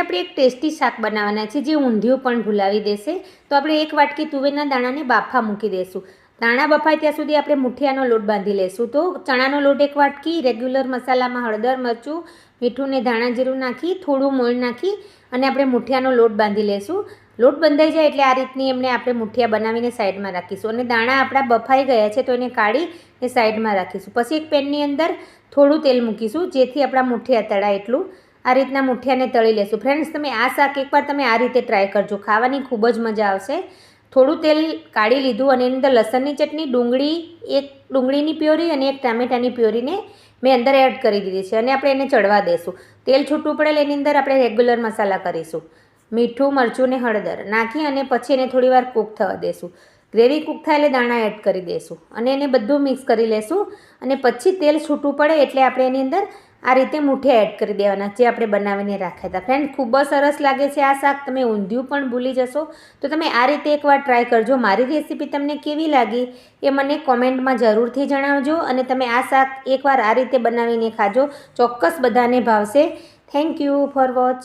આપણે એક ટેસ્ટી શાક બનાવવાના છે, જે ઊંધિયું પણ ભૂલાવી દેશે. તો આપણે એક વાટકી તુવેરના દાણાને બાફા મૂકી દઈશું દાણા બફાય ત્યાં સુધી આપણે મુઠિયાનો લોટ બાંધી લઈશું તો ચણાનો લોટ એક વાટકી, રેગ્યુલર મસાલામાં હળદર, મરચું, મીઠું ને ધાણા જીરું નાખી, થોડું મોણ નાખી અને આપણે મુઠિયાનો લોટ બાંધી લઈશું લોટ બંધાઈ જાય એટલે આ રીતની એમને આપણે મુઠિયા બનાવીને સાઈડમાં રાખીશું. અને દાણા આપણા બફાઈ ગયા છે, તો એને કાઢી એ સાઈડમાં રાખીશું. પછી એક પેનની અંદર થોડું તેલ મૂકીશું, જેથી આપણા મુઠિયા તળાય એટલું. આ રીતના મુઠિયાને તળી લેશું. ફ્રેન્ડ્સ, તમે આ શાક એકવાર તમે આ રીતે ટ્રાય કરજો. ખાવાની ખૂબ જ મજા આવશે. થોડું તેલ કાઢી લીધું અને એની અંદર લસણની ચટણી, ડુંગળી, એક ડુંગળીની પ્યોરી અને એક ટામેટાની પ્યોરીને મેં અંદર એડ કરી દીધી છે અને આપણે એને ચડવા દઈશું તેલ છૂટું પડેલ એની અંદર આપણે રેગ્યુલર મસાલા કરીશું. મીઠું, મરચું ને હળદર નાખી અને પછી એને થોડીવાર કૂક થવા દેશું. ગ્રેવી કૂક થાય એટલે દાણા એડ કરી દઈશું અને એને બધું મિક્સ કરી લેશું અને પછી તેલ છૂટું પડે એટલે આપણે એની અંદર આ રીતે મૂઠે એડ કરી દેવાના, જે આપણે બનાવીને રાખ્યા હતા. ફ્રેન્ડ ખૂબ જ સરસ લાગે છે આ શાક. તમે ઊંધિયું પણ ભૂલી જશો. તો તમે આ રીતે એકવાર ટ્રાય કરજો. મારી રેસીપી તમને કેવી લાગી એ મને કોમેન્ટમાં જરૂરથી જણાવજો અને તમે આ શાક એકવાર આ રીતે બનાવીને ખાજો. ચોક્કસ બધાને ભાવશે. Thank you for watch